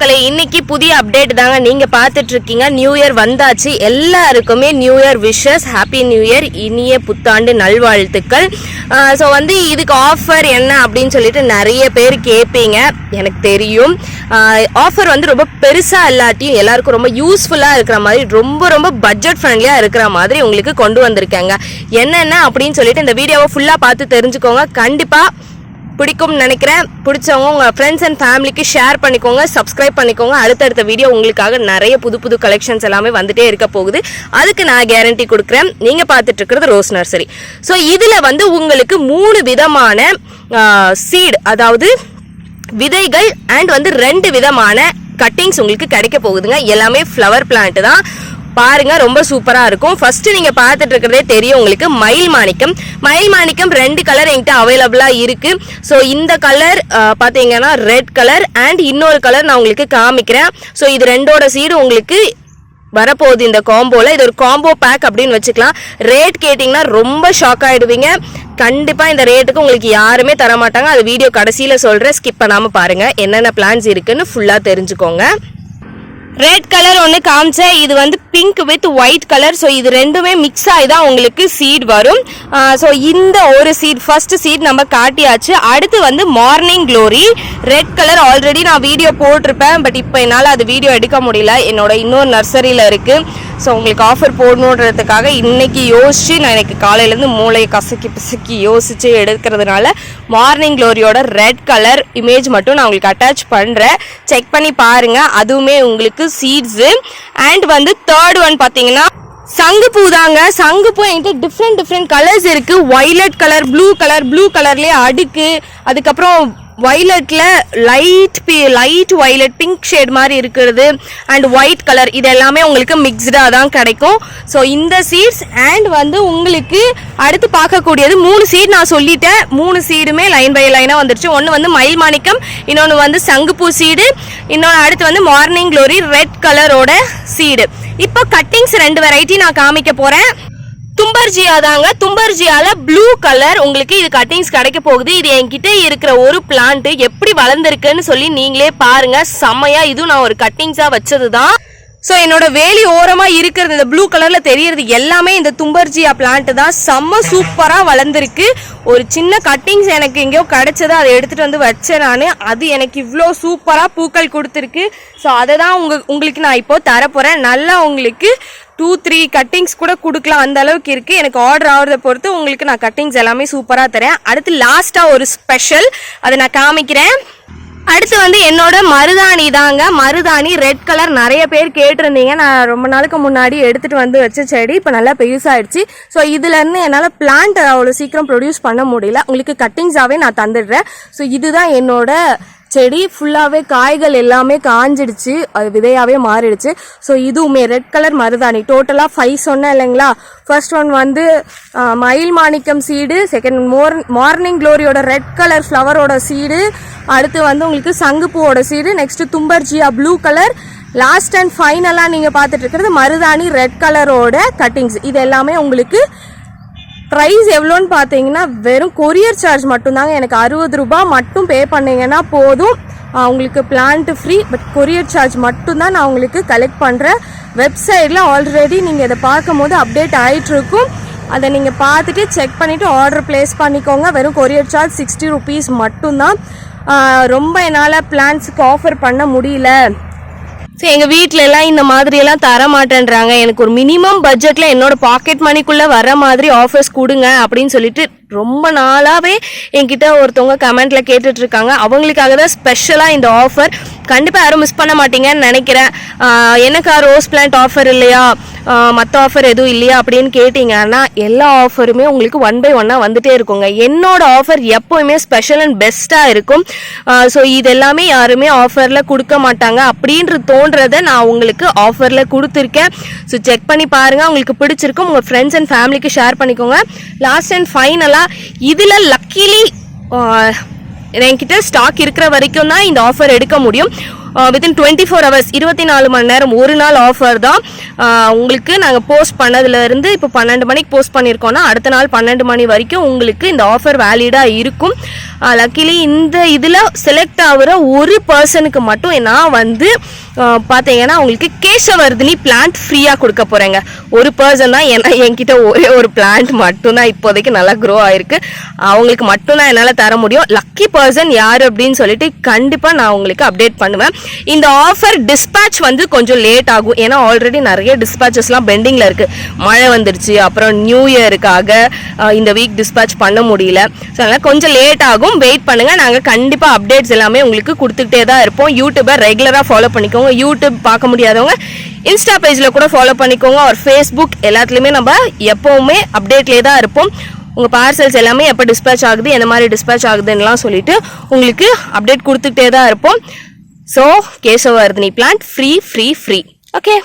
மக்களே இன்னைக்கு புதிய அப்டேட் தாங்க. நீங்க பார்த்துட்டு இருக்கீங்க நியூ இயர் வந்தாச்சு. எல்லாருக்குமே new year wishes happy new year இனிய புத்தாண்டு நல்வாழ்த்துக்கள். ஸோ வந்து இதுக்கு ஆஃபர் என்ன அப்படின்னு சொல்லிட்டு நிறைய பேர் கேட்பீங்க எனக்கு தெரியும். ஆஃபர் வந்து ரொம்ப பெருசா இல்லாட்டியும் எல்லாருக்கும் ரொம்ப யூஸ்ஃபுல்லா இருக்கிற மாதிரி ரொம்ப ரொம்ப பட்ஜெட் ஃப்ரெண்ட்லியா இருக்கிற மாதிரி உங்களுக்கு கொண்டு வந்திருக்காங்க. என்னென்ன அப்படின்னு சொல்லிட்டு இந்த வீடியோவை ஃபுல்லா பார்த்து தெரிஞ்சுக்கோங்க. கண்டிப்பா பிடிக்கும்னு நினைக்கிறேன். பிடிச்சவங்க உங்கள் ஃப்ரெண்ட்ஸ் அண்ட் ஃபேமிலிக்கு ஷேர் பண்ணிக்கோங்க சப்ஸ்கிரைப் பண்ணிக்கோங்க. அடுத்தடுத்த வீடியோ உங்களுக்காக நிறைய புது புது கலெக்ஷன்ஸ் எல்லாமே வந்துட்டே இருக்க போகுது. அதுக்கு நான் கேரண்டி கொடுக்குறேன். நீங்கள் பார்த்துட்டு இருக்கிறது ரோஸ் நர்சரி ஸோ இதில் வந்து உங்களுக்கு மூணு விதமான சீட் அதாவது விதைகள் அண்ட் வந்து ரெண்டு விதமான கட்டிங்ஸ் உங்களுக்கு கிடைக்க போகுதுங்க. எல்லாமே ஃப்ளவர் பிளான்ட் தான். பாருங்க ரொம்ப சூப்பரா இருக்கும். ஃபர்ஸ்ட் நீங்க பார்த்துட்டு இருக்கிறதே தெரியும் உங்களுக்கு. மயில் மாணிக்கம். மயில் மாணிக்கம் ரெண்டு கலர் என்கிட்ட அவைலபிளா இருக்கு. ஸோ இந்த கலர் பாத்தீங்கன்னா ரெட் கலர் அண்ட் இன்னொரு கலர் நான் உங்களுக்கு காமிக்கிறேன். ஸோ இது ரெண்டோட சீடு உங்களுக்கு வரப்போகுது இந்த காம்போல இது ஒரு காம்போ பேக் அப்படின்னு வச்சுக்கலாம். ரேட் கேட்டிங்கன்னா ரொம்ப ஷாக் ஆயிடுவீங்க. கண்டிப்பா இந்த ரேட்டுக்கு உங்களுக்கு யாருமே தர மாட்டாங்க அது வீடியோ கடைசியில சொல்றேன். ஸ்கிப் பண்ணாம பாருங்க. என்னென்ன பிளான்ஸ் இருக்குன்னு ஃபுல்லா தெரிஞ்சுக்கோங்க. ரெட் கலர் ஒன்று காமிச்சேன் இது வந்து pink with white colour so இது ரெண்டுமே மிக்ஸ் ஆகி தான் உங்களுக்கு சீட் வரும். ஸோ இந்த ஒரு சீட் ஃபர்ஸ்ட் சீட் நம்ம காட்டியாச்சு. அடுத்து வந்து morning glory red colour already நான் வீடியோ போட்டிருப்பேன் பட் இப்போ என்னால் அது வீடியோ எடுக்க முடியல. என்னோட இன்னொரு நர்சரியில் இருக்குது ஸோ உங்களுக்கு ஆஃபர் போடணுன்றதுக்காக இன்னைக்கு யோசிச்சு நான் எனக்கு காலையிலேருந்து மூளையை கசக்கி பிசக்கி யோசிச்சு எடுக்கிறதுனால மார்னிங் க்ளோரியோட ரெட் கலர் இமேஜ் மட்டும் நான் உங்களுக்கு அட்டாச் பண்ணுறேன் செக் பண்ணி பாருங்க. அதுவுமே உங்களுக்கு சீட்ஸு அண்ட் வந்து தேர்ட் ஒன் பார்த்தீங்கன்னா சங்குப்பூ தாங்க. சங்குப்பூ என்கிட்ட டிஃப்ரெண்ட் டிஃப்ரெண்ட் கலர்ஸ் இருக்கு. Violet colour blue colour blue கலர்லேயே அடுக்கு. அதுக்கப்புறம் வைலட்டில் லைட் பி லைட் வைலட் பிங்க் ஷேட் மாதிரி இருக்கிறது அண்ட் ஒயிட் கலர் இது எல்லாமே உங்களுக்கு மிக்ஸ்டாக தான் கிடைக்கும். ஸோ இந்த சீட்ஸ் அண்ட் வந்து உங்களுக்கு அடுத்து பார்க்கக்கூடியது மூணு சீட் நான் சொல்லிட்டேன். மூணு சீடுமே லைன் பை லைனாக வந்துருச்சு. ஒன்று வந்து மயில் மாணிக்கம் இன்னொன்று வந்து சங்குப்பூ சீடு இன்னொன்று அடுத்து வந்து மார்னிங் க்ளோரி ரெட் கலரோட சீடு இப்போ கட்டிங்ஸ் ரெண்டு வெரைட்டி நான் காமிக்க போகிறேன் தும்பர்ஜியா தாங்க தும்பர்ஜியால ப்ளூ கலர் உங்களுக்கு இது கட்டிங்ஸ் கிடைக்க போகுது. இது என்கிட்ட இருக்கிற ஒரு பிளான்ட் எப்படி வளர்ந்துருக்குன்னு சொல்லி நீங்களே பாருங்க. செம்மையா இதுவும் நான் ஒரு கட்டிங்ஸா வச்சது தான் ஸோ என்னோட வேலி ஓரமாக இருக்கிறது இந்த ப்ளூ கலரில் தெரியறது எல்லாமே இந்த தும்பர்ஜியா பிளான்ட் தான். செம்ம சூப்பராக வளர்ந்துருக்கு. ஒரு சின்ன கட்டிங்ஸ் எனக்கு எங்கேயோ கிடச்சது. அதை எடுத்துகிட்டு வந்து வச்சேன் நான். அது எனக்கு இவ்வளோ சூப்பராக பூக்கள் கொடுத்துருக்கு. ஸோ அதை தான் உங்க உங்களுக்கு நான் இப்போது தரப்போகிறேன் நல்லா உங்களுக்கு டூ த்ரீ கட்டிங்ஸ் கூட கொடுக்கலாம். அந்த அளவுக்கு இருக்கு. எனக்கு ஆர்டர் ஆகிறத பொறுத்து உங்களுக்கு நான் கட்டிங்ஸ் எல்லாமே சூப்பராக தரேன். அடுத்து லாஸ்ட்டாக ஒரு ஸ்பெஷல் அதை நான் காமிக்கிறேன். அடுத்து வந்து என்னோட மருதாணி தாங்க. மருதாணி ரெட் கலர் நிறைய பேர் கேட்டிருந்தீங்க. நான் ரொம்ப நாளுக்கு முன்னாடி எடுத்துட்டு வந்து வச்ச செடி இப்போ நல்லா பெருசாயிடுச்சு. ஸோ இதுலேருந்து என்னால் பிளான்ட் அவ்வளோ சீக்கிரம் ப்ரொடியூஸ் பண்ண முடியல. உங்களுக்கு கட்டிங்ஸாகவே நான் தந்துடுறேன். ஸோ இதுதான் என்னோட செடி ஃபுல்லாகவே காய்கள் எல்லாமே காஞ்சிடுச்சு. அது விதையாகவே மாறிடுச்சு. ஸோ இதுவுமே ரெட் கலர் மருதாணி. டோட்டலாக ஃபைவ் சொன்னேன் இல்லைங்களா? ஃபர்ஸ்ட் ஒன் வந்து மயில் மாணிக்கம் சீடு செகண்ட் மோர் மார்னிங் க்ளோரியோட ரெட் கலர் ஃப்ளவரோட சீடு அடுத்து வந்து உங்களுக்கு சங்குப்பூவோட seed next thunbergia blue colour last and ஃபைனலாக நீங்கள் பார்த்துட்டு இருக்கிறது மருதாணி ரெட் கலரோட கட்டிங்ஸ் இது எல்லாமே உங்களுக்கு ப்ரைஸ் எவ்வளோன்னு பார்த்தீங்கன்னா வெறும் கொரியர் சார்ஜ் மட்டும்தாங்க. எனக்கு அறுபது ரூபாய் மட்டும் பே பண்ணிங்கன்னா போதும். உங்களுக்கு plant free but courier charge மட்டும்தான் நான் உங்களுக்கு கலெக்ட் பண்ணுறேன் வெப்சைட்டில் ஆல்ரெடி நீங்கள் இதை பார்க்கும்போது அப்டேட் ஆகிட்டுருக்கும் அதை நீங்கள் பார்த்துட்டு செக் பண்ணிவிட்டு ஆர்டர் ப்ளேஸ் பண்ணிக்கோங்க. வெறும் கொரியர் சார்ஜ் சிக்ஸ்டி ருபீஸ் மட்டும்தான். ரொம்ப என்னால் பிளான்ஸுக்கு ஆஃபர் பண்ண முடியல. ஸோ எங்கள் வீட்டில எல்லாம் இந்த மாதிரி எல்லாம் தர மாட்டேன்றாங்க எனக்கு ஒரு மினிமம் பட்ஜெட்டில் என்னோட பாக்கெட் மணிக்குள்ளே வர மாதிரி ஆஃபர்ஸ் கொடுங்க அப்படின்னு சொல்லிட்டு ரொம்ப நாளாகவே என்கிட்ட ஒருத்தவங்க கமெண்ட்ல கேட்டுட்டு இருக்காங்க அவங்களுக்காக தான் ஸ்பெஷலாக இந்த ஆஃபர் கண்டிப்பாக யாரும் மிஸ் பண்ண மாட்டீங்கன்னு நினைக்கிறேன். எனக்கா ரோஸ் பிளான்ட் ஆஃபர் இல்லையா? மற்ற ஆஃபர் எதுவும் இல்லையா அப்படின்னு கேட்டிங்கன்னா எல்லா ஆஃபருமே உங்களுக்கு ஒன் பை ஒன்னாக வந்துட்டே இருக்குங்க. என்னோட ஆஃபர் எப்போவுமே ஸ்பெஷல் அண்ட் பெஸ்ட்டாக இருக்கும். ஸோ இது எல்லாமே யாருமே ஆஃபரில் கொடுக்க மாட்டாங்க. அப்படின்ற தோன்றதை நான் உங்களுக்கு ஆஃபரில் கொடுத்துருக்கேன். ஸோ செக் பண்ணி பாருங்கள் உங்களுக்கு பிடிச்சிருக்கும். உங்கள் ஃப்ரெண்ட்ஸ் அண்ட் ஃபேமிலிக்கு ஷேர் பண்ணிக்கோங்க. லாஸ்ட் அண்ட் ஃபைனலாக இதில் லக்கிலி என்கிட்ட ஸ்டாக் இருக்கிற வரைக்கும் தான் இந்த ஆஃபர் எடுக்க முடியும். வித்தின் டுவெண்ட்டி ஃபோர் ஹவர்ஸ் இருபத்தி நாலு மணி நேரம் ஒரு நாள் ஆஃபர் தான். உங்களுக்கு நாங்கள் போஸ்ட் பண்ணதுலேருந்து இப்போ பன்னெண்டு மணிக்கு போஸ்ட் பண்ணியிருக்கோன்னா அடுத்த நாள் பன்னெண்டு மணி வரைக்கும் உங்களுக்கு இந்த ஆஃபர் வேலிடாக இருக்கும். லக்கிலி இந்த இதில் செலக்ட் ஆகுற ஒரு பர்சனுக்கு மட்டும் நான் வந்து பார்த்தீங்கன்னா உங்களுக்கு கேசவர்தினி பிளான்ட் ஃப்ரீயாக கொடுக்க போகிறேங்க ஒரு பர்சன் தான் ஏன்னா என்கிட்ட ஒரே ஒரு பிளான்ட் மட்டும்தான் இப்போதைக்கு நல்லா க்ரோ ஆயிருக்கு. அவங்களுக்கு மட்டும்தான் என்னால் தர முடியும். லக்கி பர்சன் யார் அப்படின்னு சொல்லிட்டு கண்டிப்பாக நான் உங்களுக்கு அப்டேட் பண்ணுவேன். இந்த ஆஃபர் டிஸ்பேச் வந்து கொஞ்சம் லேட் ஆகும். ஏன்னா ஆல்ரெடி நிறைய டிஸ்பேச்சஸ்லாம் பெண்டிங்கில் இருக்குது மழை வந்துருச்சு அப்புறம் நியூ இயருக்காக இந்த வீக் டிஸ்பேட்ச் பண்ண முடியல. ஸோ அதனால் கொஞ்சம் லேட் ஆகும். வெயிட் பண்ணுங்கள் நாங்கள் கண்டிப்பாக அப்டேட்ஸ் எல்லாமே உங்களுக்கு கொடுத்துக்கிட்டே தான் இருப்போம். யூடியூபை ரெகுலராக ஃபாலோ பண்ணிக்கோங்க. யூடியூப் பார்க்க முடியாதவங்க இன்ஸ்டா பேஜில் கூட ஃபாலோ பண்ணிக்கோங்க. ஒரு ஃபேஸ்புக் எல்லாத்துலேயுமே நம்ம எப்போவுமே அப்டேட்லேயே தான் இருப்போம். உங்கள் பார்சல்ஸ் எல்லாமே எப்போ டிஸ்பேச் ஆகுது என்ன மாதிரி டிஸ்பேச் ஆகுதுன்னெலாம் சொல்லிட்டு உங்களுக்கு அப்டேட் கொடுத்துக்கிட்டே தான் இருப்போம். So Kesavardhini plant free free free okay